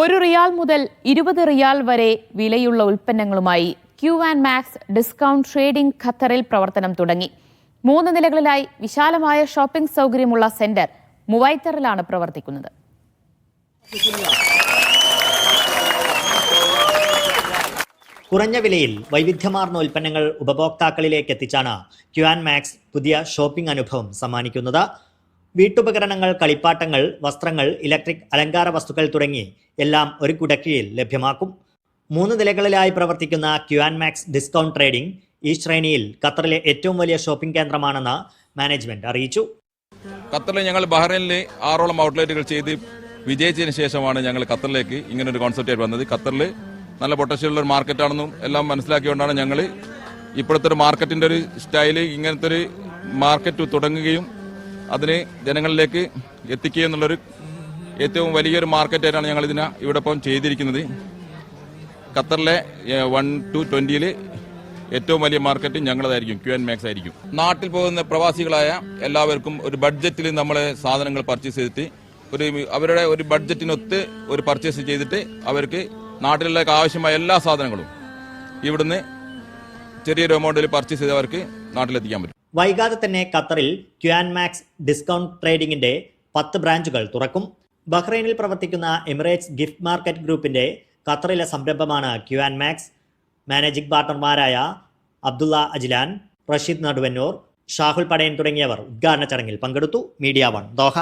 ഒരു റിയാൽ മുതൽ ഇരുപത് റിയാൽ വരെ വിലയുള്ള ഉൽപ്പന്നങ്ങളുമായി Q and Max discount trading ഖത്തറിൽ പ്രവർത്തനം തുടങ്ങി. മൂന്ന് നിലകളിലായി വിശാലമായ ഷോപ്പിംഗ് സൗകര്യമുള്ള സെന്റർ മുവൈത്തറിലാണ് പ്രവർത്തിക്കുന്നത്. കുറഞ്ഞ വിലയിൽ വൈവിധ്യമാർന്ന ഉൽപ്പന്നങ്ങൾ ഉപഭോക്താക്കളിലേക്ക് എത്തിച്ചാണ് ക്യുആൻ മാക്സ് പുതിയ ഷോപ്പിംഗ് അനുഭവം സമ്മാനിക്കുന്നത്. വീട്ടുപകരണങ്ങൾ കളിപ്പാട്ടങ്ങൾ വസ്ത്രങ്ങൾ ഇലക്ട്രിക് അലങ്കാര വസ്തുക്കൾ തുടങ്ങി എല്ലാം ഒരു കുടക്കീഴിൽ ലഭ്യമാക്കും. മൂന്ന് നിലകളിലായി പ്രവർത്തിക്കുന്ന ക്യുആൻ മാക്സ് ഡിസ്കൗണ്ട് ട്രേഡിംഗ് ഈ ശ്രേണിയിൽ ഖത്തറിലെ ഏറ്റവും വലിയ ഷോപ്പിംഗ് കേന്ദ്രമാണെന്ന് മാനേജ്മെന്റ് അറിയിച്ചു. ഖത്തറിൽ ഞങ്ങൾ ബഹ്റൈനിൽ ആറോളം ഔട്ട്ലെറ്റുകൾ ചെയ്ത് വിജയിച്ചതിന് ശേഷമാണ് ഞങ്ങൾ ഖത്തറിലേക്ക് ഇങ്ങനെ ഒരു കോൺസെപ്റ്റ് വന്നത്. ഖത്തറിൽ നല്ല പൊട്ടൻഷ്യൽ ഒരു മാർക്കറ്റാണെന്നും എല്ലാം മനസ്സിലാക്കിയോണ്ടാണ് ഞങ്ങൾ ഇപ്പോഴത്തെ ഒരു മാർക്കറ്റിന്റെ ഒരു സ്റ്റൈൽ ഇങ്ങനത്തെ ഒരു മാർക്കറ്റ് തുടങ്ങുകയും അതിന് ജനങ്ങളിലേക്ക് എത്തിക്കുക എന്നുള്ളൊരു ഏറ്റവും വലിയൊരു മാർക്കറ്റായിട്ടാണ് ഞങ്ങൾ ഇതിനെ ഇവിടെ ഇപ്പം ചെയ്തിരിക്കുന്നത്. ഖത്തറിലെ വൺ ടു ട്വന്റിയിൽ ഏറ്റവും വലിയ മാർക്കറ്റ് ഞങ്ങളതായിരിക്കും ക്യു ആൻഡ് മാക്സ് ആയിരിക്കും. നാട്ടിൽ പോകുന്ന പ്രവാസികളായ എല്ലാവർക്കും ഒരു ബഡ്ജറ്റിൽ നമ്മൾ സാധനങ്ങൾ പർച്ചേസ് ചെയ്തിട്ട് ഒരു അവരുടെ ഒരു ബഡ്ജറ്റിനൊത്ത് ഒരു പർച്ചേസ് ചെയ്തിട്ട് അവർക്ക് നാട്ടിലേക്ക് ആവശ്യമായ എല്ലാ സാധനങ്ങളും ഇവിടുന്ന് ചെറിയൊരു എമൗണ്ടിൽ പർച്ചേസ് ചെയ്ത് അവർക്ക് നാട്ടിലെത്തിക്കാൻ പറ്റും. വൈകാതെ തന്നെ ഖത്തറിൽ ക്യുആൻ മാക്സ് ഡിസ്കൗണ്ട് ട്രേഡിംഗിന്റെ പത്ത് ബ്രാഞ്ചുകൾ തുറക്കും. ബഹ്റൈനിൽ പ്രവർത്തിക്കുന്ന എമിറേറ്റ്സ് ഗിഫ്റ്റ് മാർക്കറ്റ് ഗ്രൂപ്പിന്റെ ഖത്തറിലെ സംരംഭമാണ് ക്യുആൻ മാക്സ് മാനേജിംഗ് പാർട്ണർമാരായ അബ്ദുള്ള അജിലാൻ റഷീദ് നടുവന്നൂർ ഷാഹുൽ പടയൻ തുടങ്ങിയവർ ഉദ്ഘാടന ചടങ്ങിൽ പങ്കെടുത്തു. Media one Doha.